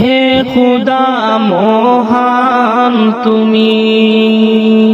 হে খুদা মহান তুমি।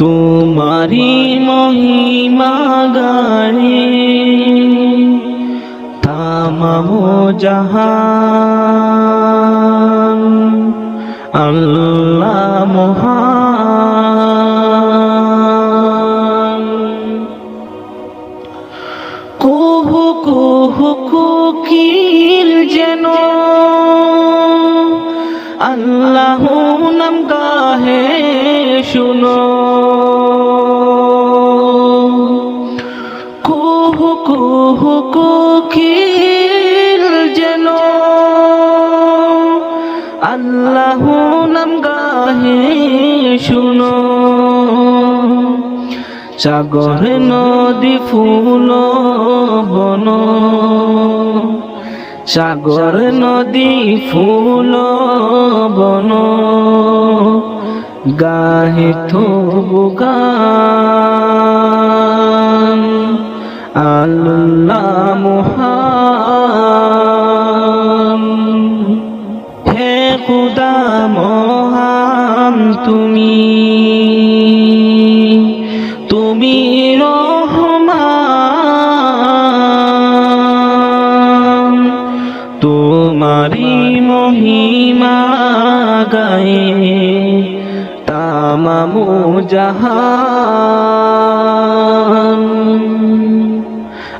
তোমারি মহিমা গাড়ি তামাম জাহান, আল্লাহ মহান। কুহু কুহু কুকিল যেন আল্লাহ নাম গাহে শুনো। গাহে শুনো। সাগর, নদী, ফুল, বন। সাগর, নদী, ফুল, বন। গাহে থবু গান। আল্লাহ মহান। হে খুদা মহান তুমি। তুমি রহমান। তোমারি মহিমা গায়ে তামামু জাহান।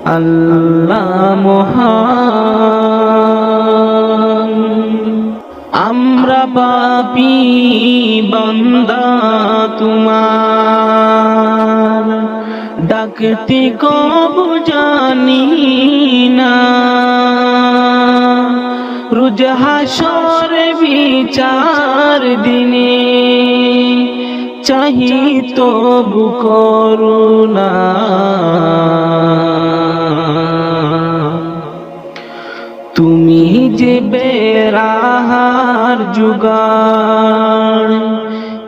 আল্লাহ মহান। আমরা পাপি বন্দা তোমার। ডাকতে কব জানি না। রুজ বিচার দিনে চাহি তবু করুণা। তুমি যে বেড়াহার যুগার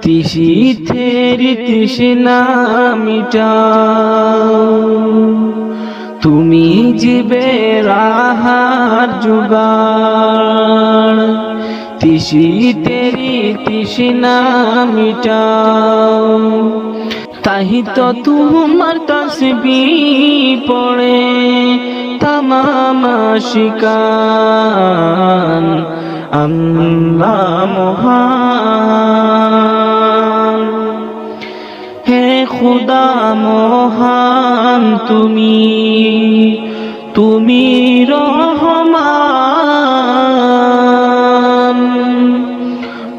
তিসি থেরি তৃষ্ণা মিটাও। তুমি যে বেড়াহার যুগার তিসি তেরি তৃষ্ণা মিটাও। তাহি তো তোমার তসবি পড়ে, তামাম শিকান আল্লাহ মহান। হে খুদা মহান তুমি তুমি রহমান।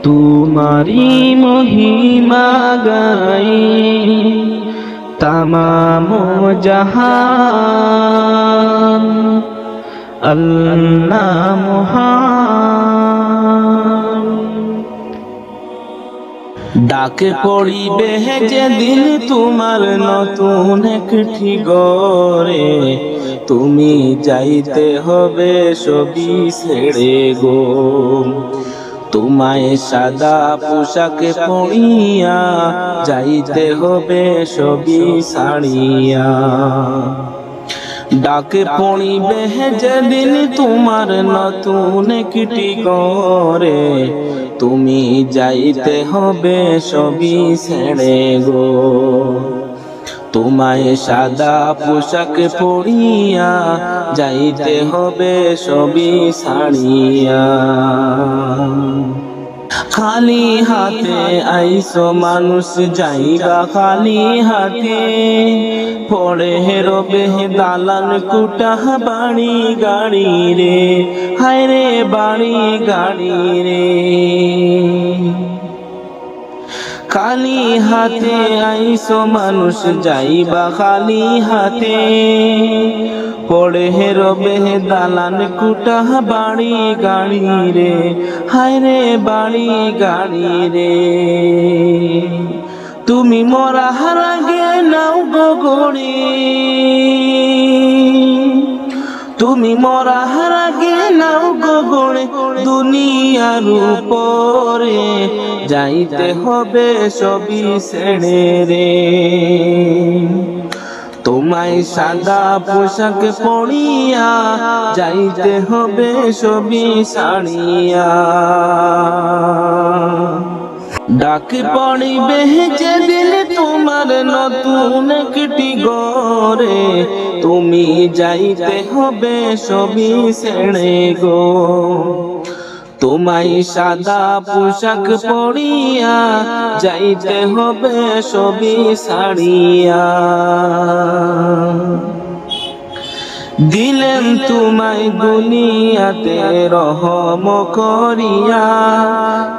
তোমারি মহিমা গাই তামাম জাহান। আল্লাহ মহান ডাকে পড়িবে যেদিন তোমার নতুন একটি গরে তুমি যাইতে হবে সবই ছেড়ে গো। তোমায় সাদা পোশাকে পড়িয়া যাইতে হবে সবই সাড়িয়া ডাকে পড়িবে যেদিন তোমার নতুন একটি করে, তুমি যাইতে হবে সবই ছেড়ে গো। তোমায় সাদা পোশাক পরিয়া যাইতে হবে সবই সাড়িয়া খালি হাতে আইসো মানুষ যাইবা খালি হাতে। পড়ে রবে দালান কুটা বাড়ি গাড়ি রে। হায় রে বাড়ি গাড়ি রে। খালি হাতে আইসো মানুষ যাইবা খালি হাতে। পড়ে রবে দালান, কুটা বাড়ি গাড়ি রে। হায় রে বাড়ি গাড়ি রে। তুমি মরা হারাগে নাও গগড়ি তুমি মরা হারাগে নাও গগড়ে দুনিয়ার উপরে যাইতে হবে সবই ছেড়ে রে। তোমায় সাদা পোশাক পরিয়া, যাইতে হবে সবই সাড়িয়া ডাক পড়িবে যেদিন তোমার নতুন একটি গরে তুমি যাইতে হবে সবই ছেড়ে গো। তোমায় সাদা পোশাক পরিয়া, যাইতে হবে সবই সাড়িয়া দিলেন তোমায় দুনিয়াতে রহম করিয়া,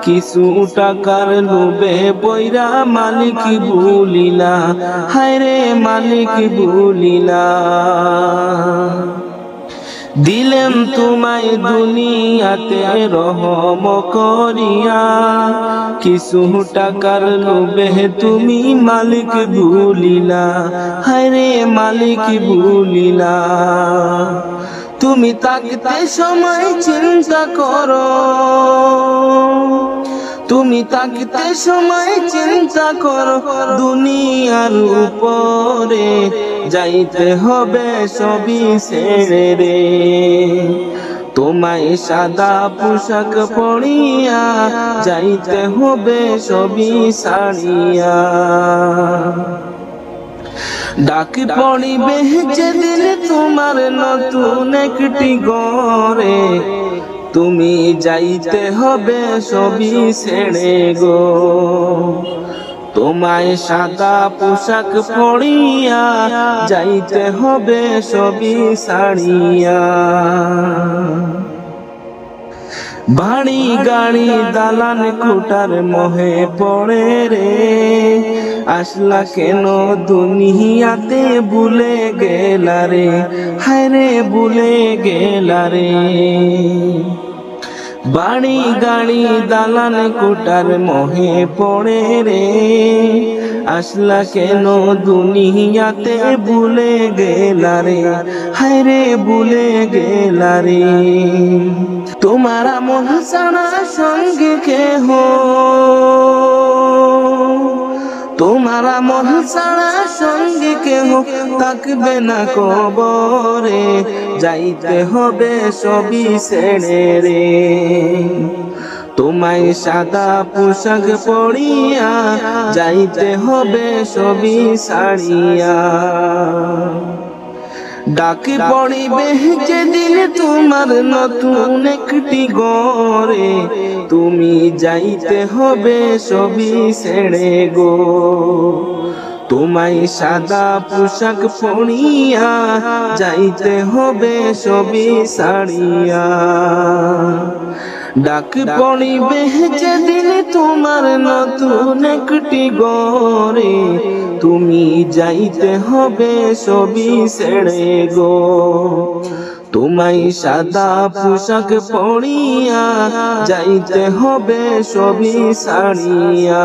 কিছু টাকার লোভে বইরা মালিক ভুলিলা হায়রে মালিক ভুলিলা দিলেন তোমায় দুনিয়াতে রহম করিয়া। কিছু টাকার লোভে তুমি মালিক ভুলিলা। হায়রে মালিক ভুলিলা। তুমি তাকতে সময় চিন্তা করো। তুমি তাকতে সময় চিন্তা করো, দুনিয়ার উপরে যাইতে হবে সবই ছেড়ে রে তোমায় সাদা পোশাক পরিয়া যাইতে হবে সবই সারিয়া। ডাক পড়িবে যেদিন তোমার নতুন একটি গরে তুমি যাইতে হবে সবই ছেড়ে গো। তোমায় সাদা পোশাক পরিয়া যাইতে হবে সবই সাড়িয়া বাড়ি গাড়ি দালান কুটার মোহে পড়ে রে। আসলা কেন দুনিয়াতে ভুলে গেলা রে? হায় রে, ভুলে গেলা রে। বাড়ি গাড়ি দালান কুটার মহে পড়ে রে। আসলা কেন দুনিয়াতে ভুলে গেলা রে, ভুলে গেলা রে। তোমার মহাসানা সঙ্গে কেহ তোমার মন ছাড়া সঙ্গে কেহ থাকবে না কবরে। যাইতে হবে সবই ছেড়ে রে। তোমায় সাদা পোশাক পরিয়া যাইতে হবে সবই সারিয়া ডাক পড়িবে যেদিন তোমার নতুন একটি গরে তুমি যাইতে হবে সবি ছেড়ে গো। তোমায় সাদা পোশাক পরিয়া, যাইতে হবে সবই সারিয়া। ডাক পড়িবে যেদিন তোমার নতুন একটি গরে তুমি যাইতে হবে সবই সেড়ে গো। তোমায় সাদা পোশাক পরিয়া, যাইতে হবে সবই সারিয়া।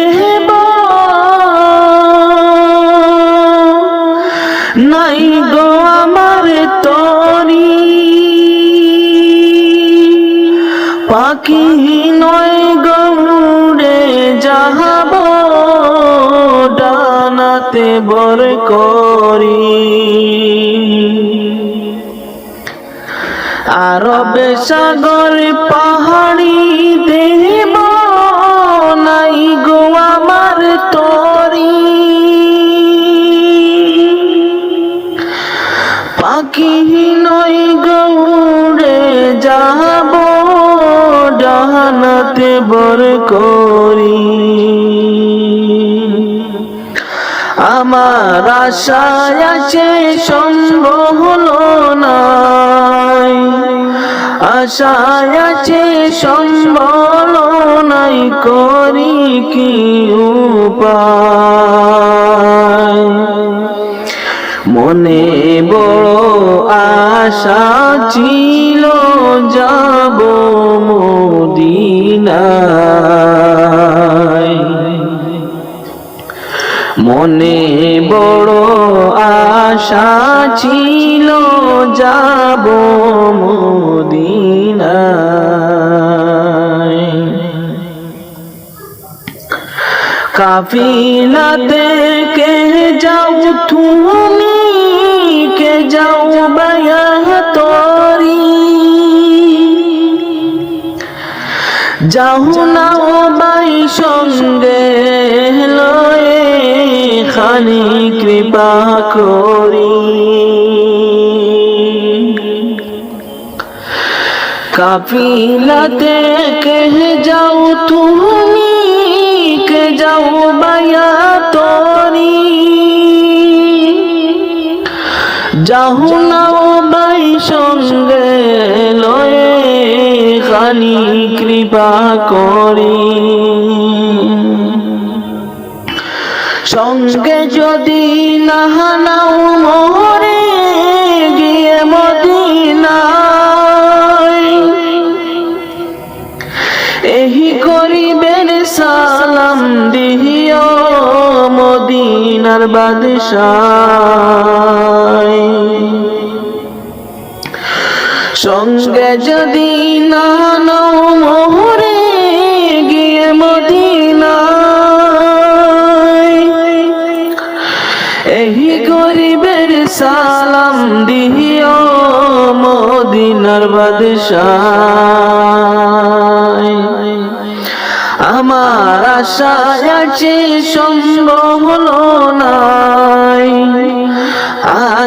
বর করি। আরব সাগর পাহাড়ি দেব নাই গো আমার তরি। পাখি নই গৌড়ে যাব, ডানাতে বর করি। আমার আশায় আছে, সম্ভব হলো নাই। আশায় আছে সম্বল নাই, করি কি উপায়? মনে বড় আশা ছিল, যাব মদিনায়। মনে বড় আশা ছিল যাব মদিনায়। কাফিলাতে কে যাও তুমি কে যাও বায়া যাও না বাই সঙ্গে লয়ে খানি কৃপা করি। কাফিলাতে কে যাও তুমি কে যাও বায়া তরি। যাও না বাই সঙ্গে খানি কৃপা করি। সঙ্গে যদি না নাও মোরে, গিয়ে মদিনায়। এহি করিবেন সালাম দিহিও মদিনার বাদশায় সঙ্গে যদি না মোহরে গিয়ে মদিনায়, এই গরিবের সালাম দিও মদিনার বাদশায়। আমার আশা আছে সম্ভব হলো নাই।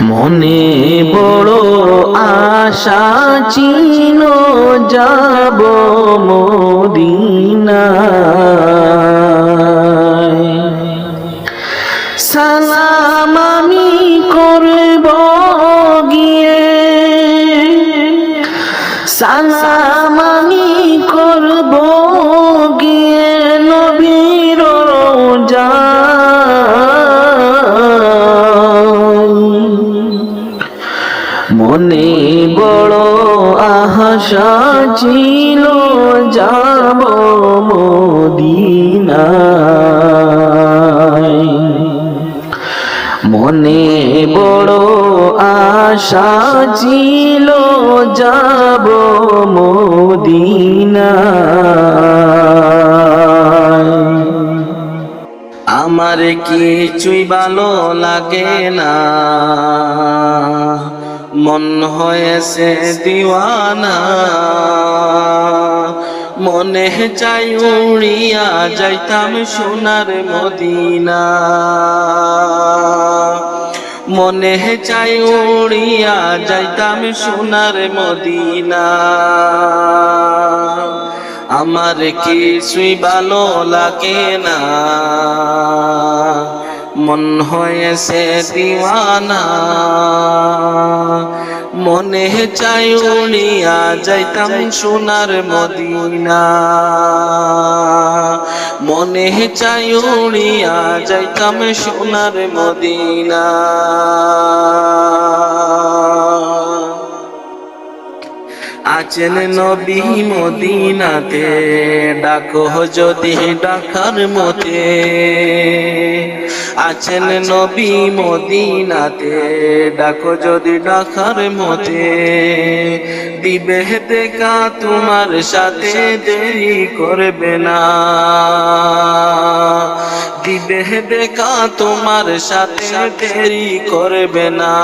মনে বড় আশা চিন যাব মদিনায়। সালাম আমি করব গিয়ে। সালাম মনে বড় আশা ছিল, যাব মদিনায়। মনে বড় আশা ছিল, যাব মদিনায়। আমার কিছুই ভালো লাগে না। মন হয়েছে দিওয়ানা, মনে চাই উড়িয়া যাইতাম সোনার মদিনা। মনে চাই উড়িয়া যাইতাম সোনার মদিনা। আমার কিছুই ভালো লাগে না। মন হয়েছে দিওয়ানা। মনে চাই উড়িয়া যাইতাম সোনার মদিনা। মনে চাই উড়িয়া যাইতাম সোনার মদিনা। আছেন নবী মদিনাতে। ডাকো যদি ডাকার মতে। আছেন নবী মদিনাতে। ডাকো যদি ডাকার মতে। দিবে দেখা তোমার সাথে দেরি করবে না। দিবে দেখা তোমার সাথে দেরি করবে না।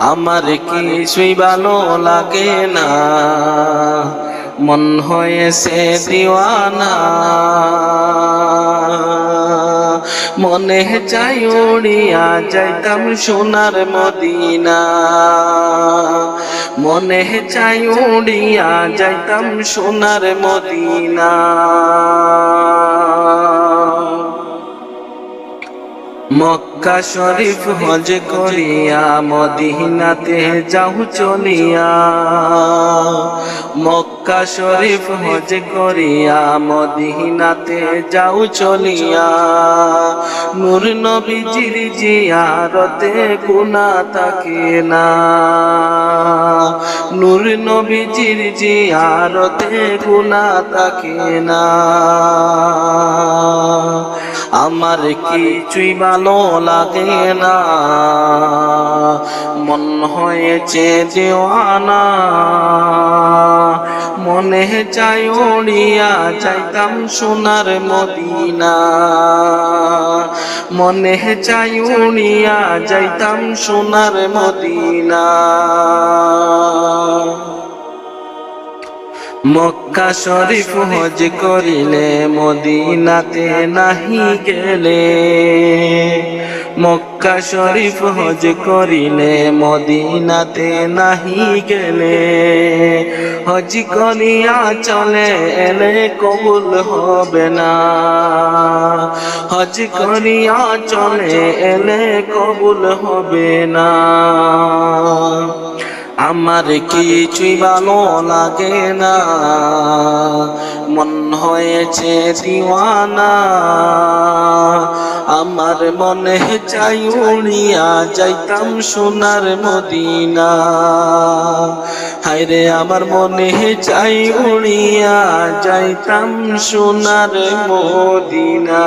আমার কিছুই ভালো লাগে না। মন হয়েছে দিওয়ানা। মনে চাই উড়িয়া যাইতাম সোনার মদিনা। মনে চাই উড়িয়া যাইতাম সোনার মদিনা। মক্কা শরীফ হজ করিয়া মদিনাতে যাও চলিয়া। মক্কা শরীফ হজ করিয়া মদিনাতে যাও চলিয়া। নূর নবীজির জিয়ারতে গুনা থাকে না। নূর নবীজির জিয়ারতে গুনা থাকে না। আমার কিছুই ভালো লাগে না। মন হয়েছে দেওয়ানা। মনে চাই উড়িয়া চাইতাম সোনার মদিনা। মনে চাই উড়িয়া যাইতাম সোনার মদিনা। মক্কা শরীফ হজ করিলে মদিনাতে নাহি গেলে। মক্কা শরীফ হজ করিলে মদিনাতে নাহি গেলে। হজ করিয়া চলে এলে কবুল হবে না। হজ করিয়া চলে এলে কবুল হবে না। আমার কিছুই ভালো লাগে না। মন হয়েছে দিওয়ানা। আমার মনে চাই উড়িয়া যাইতাম সোনার মদিনা। হায়রে, আমার মনে চাই উড়িয়া যাইতাম সোনার মদিনা।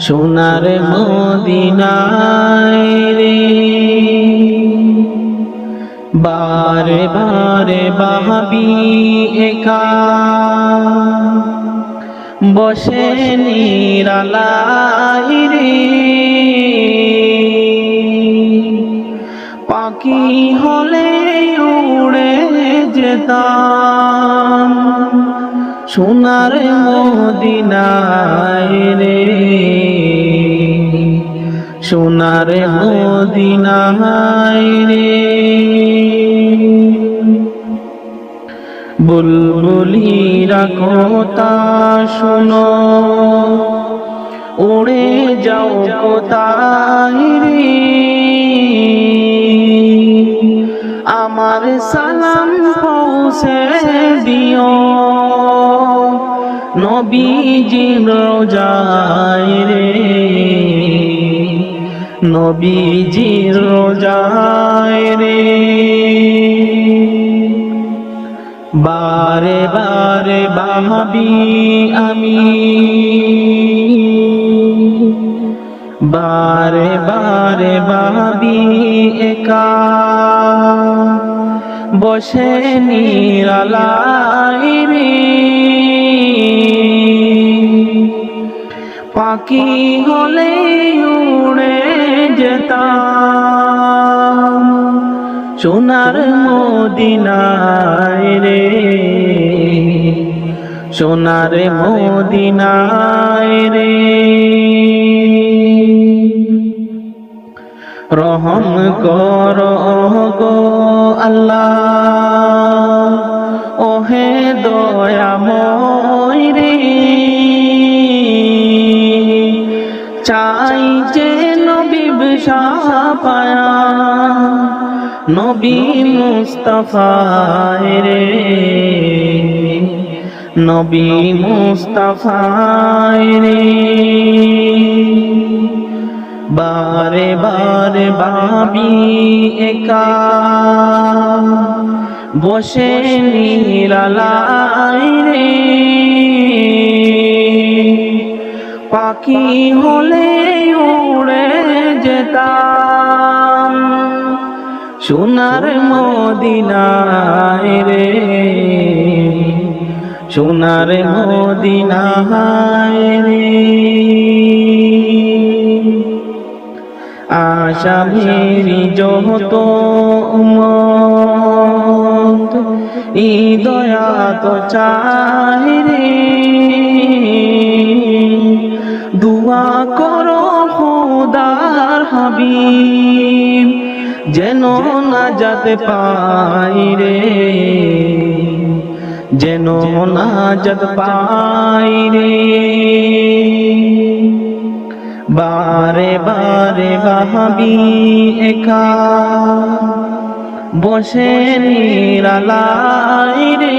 সোনার মদিনায় রে। বারে বারে বাহাবি একা। বসে নিরালাই রে। পাখি হলে উড়ে যেতাম সোনার মদিনায় রে। সোনার মদিনায় রে। বুলবুলিরা কথা শুনো, উড়ে যাও কোথায় রে। আমার সালাম পৌঁছে দিও নবীজি রোজায় রে। নবীজির রোজায় রে। বারে বারে ভাবি আমি। বারে বারে ভাবি একা। বসে নিরালাই রে। পাখি হলে উড়ে সোনার মদিনায় রে। সোনার মদিনায় রে। রহম কর গো আল্লাহ। ওহে দয়াময় নবী পায়া। নবী মুস্তফায় রে। নবী মুস্তফায় রে। বারে বারে ভাবি একা। বসে নিরালাই রে। পাখি হলে উড়ে যেতাম সোনার মদিনায় রে, সোনার মদিনায় রে। আশা মেরি যত উমত ই দয়া তো চাই রে। দুয়া করো খোদার হাবিব, যেন না যাতে পাই রে। যেন না যাত পাই রে। বারে বারে ভাবি একা বসে নিরালাই রে।